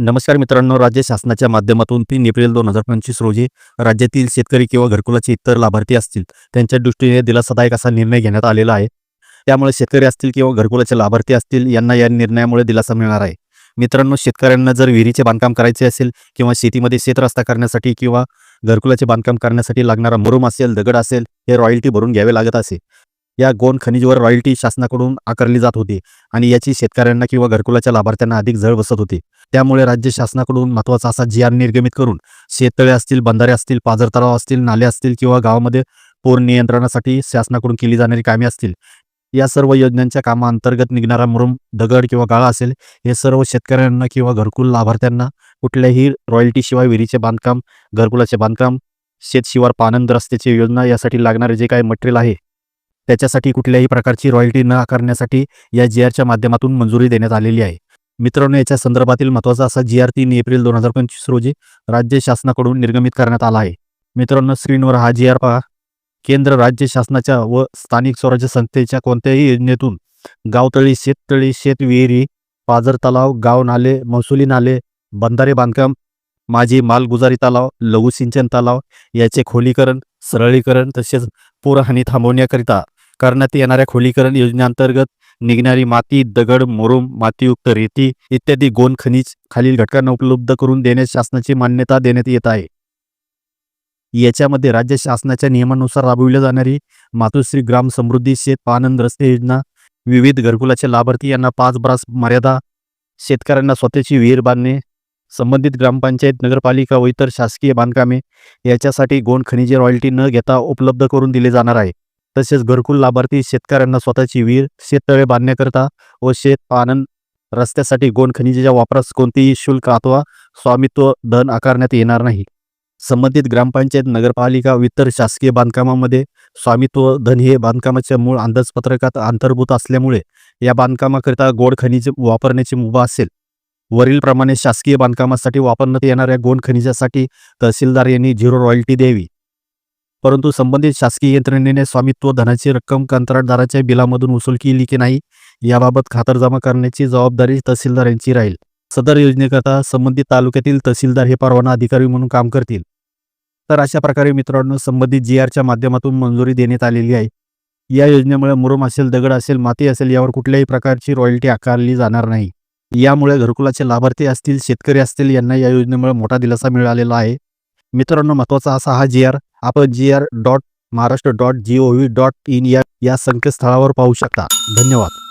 नमस्कार मित्रांनो राज्य शासनाच्या माध्यमातून तीन एप्रिल दोन हजार पंचवीस रोजी राज्यातील शेतकरी किंवा घरकुलाचे इतर लाभार्थी असतील त्यांच्या दृष्टीने दिलासादायक असा निर्णय घेण्यात आलेला आहे. त्यामुळे शेतकरी असतील किंवा घरकुलाचे लाभार्थी असतील यांना या निर्णयामुळे दिलासा मिळणार आहे. मित्रांनो शेतकऱ्यांना जर विहिरीचे बांधकाम करायचे असेल किंवा शेतीमध्ये शेतरस्ता करण्यासाठी किंवा घरकुलाचे बांधकाम करण्यासाठी लागणारा मुरुम असेल दगड असेल हे रॉयल्टी भरून घ्यावे लागत असे. या गोंड खनिजवर रॉयल्टी शासनाकडून आकारली जात होती आणि याची शेतकऱ्यांना किंवा घरकुलाच्या लाभार्थ्यांना अधिक झळ बसत होती. त्यामुळे राज्य शासनाकडून महत्त्वाचा असा जी आर निर्गमित करून शेततळे असतील बंधारे असतील पाझर तलाव असतील नाले असतील किंवा गावामध्ये पूर नियंत्रणासाठी शासनाकडून केली जाणारी कामे असतील या सर्व योजनांच्या कामाअंतर्गत निघणारा मुरुम दगड किंवा गाळा असेल हे सर्व शेतकऱ्यांना किंवा घरकुल लाभार्थ्यांना कुठल्याही रॉयल्टीशिवाय विहिरीचे बांधकाम घरकुलाचे बांधकाम शेतशिवार पानंद रस्त्याची योजना यासाठी लागणारे जे काही मटेरियल आहे त्याच्यासाठी कुठल्याही प्रकारची रॉयल्टी न आकारण्यासाठी या जी आरच्या माध्यमातून मंजुरी देण्यात आलेली आहे. मित्रांनो याच्या संदर्भातील महत्त्वाचा असा जी आर तीन एप्रिल दोन हजार पंचवीस रोजी राज्य शासनाकडून निर्गमित करण्यात आला आहे. मित्रांनो स्क्रीनवर हा जी आर पहा. केंद्र राज्य शासनाच्या व स्थानिक स्वराज्य संस्थेच्या कोणत्याही योजनेतून गावतळी शेततळी शेतविहिरी पाझर तलाव गाव नाले महसुली नाले बंधारे बांधकाम माझी मालगुजारी तलाव लघु सिंचन तलाव याचे खोलीकरण सरळीकरण तसेच पूरहानी थांबवण्याकरिता करण्यात येणाऱ्या खोलीकरण योजनेअंतर्गत निघणारी माती दगड मोरुम मातीयुक्त रेती इत्यादी गोन खनिज खालील घटकांना उपलब्ध करून देण्यास शासनाची मान्यता देण्यात येत आहे. याच्यामध्ये राज्य शासनाच्या नियमानुसार राबविली जाणारी मातोश्री ग्राम समृद्धी शेत पानंद रस्ते योजना विविध घरकुलाचे लाभार्थी यांना पाच ब्रास मर्यादा शेतकऱ्यांना स्वतःची विहीर बांधणे संबंधित ग्रामपंचायत नगरपालिका व इतर शासकीय बांधकामे याच्यासाठी गोंड खनिजे रॉयल्टी न घेता उपलब्ध करून दिले जाणार आहे. तसेच घरकुल लाभार्थी शेतकऱ्यांना स्वतःची विहीर शेततळे बांधण्याकरता व शेत आनंद रस्त्यासाठी गोंड खनिजेच्या वापरास कोणतेही शुल्क अथवा स्वामित्व धन आकारण्यात येणार नाही. संबंधित ग्रामपंचायत नगरपालिका वितर इतर शासकीय बांधकामामध्ये स्वामित्व धन हे बांधकामाच्या मूळ अंदाजपत्रकात अंतर्भूत असल्यामुळे या बांधकामाकरिता गोड खनिज वापरण्याची मुभा असेल. वरीलप्रमाणे शासकीय बांधकामासाठी वापरण्यात येणाऱ्या गोंड खनिजासाठी तहसीलदार यांनी झिरो रॉयल्टी द्यावी. परंतु संबंधित शासकीय यंत्रणेने स्वामित्व धनाची रक्कम कंत्राटदाराच्या बिलामधून वसूल केली की नाही याबाबत खातरजमा करण्याची जबाबदारी तहसीलदार यांची राहील. सदर योजनेकरता संबंधित तालुक्यातील तहसीलदार हे परवाना अधिकारी म्हणून काम करतील. तर अशा प्रकारे मित्रांनो संबंधित जी आरच्या माध्यमातून मंजुरी देण्यात आलेली आहे. या योजनेमुळे मुरुम असेल दगड असेल माती असेल यावर कुठल्याही प्रकारची रॉयल्टी आकारली जाणार नाही. यामुळे घरकुलाचे लाभार्थी असतील शेतकरी असतील यांना या योजनेमुळे मोठा दिलासा मिळालेला आहे. मित्रांनो महत्त्वाचा असा हा जी आर आपण G R dot Maharashtra dot G O V dot in या संकेतस्थळावर पाहू शकता. धन्यवाद.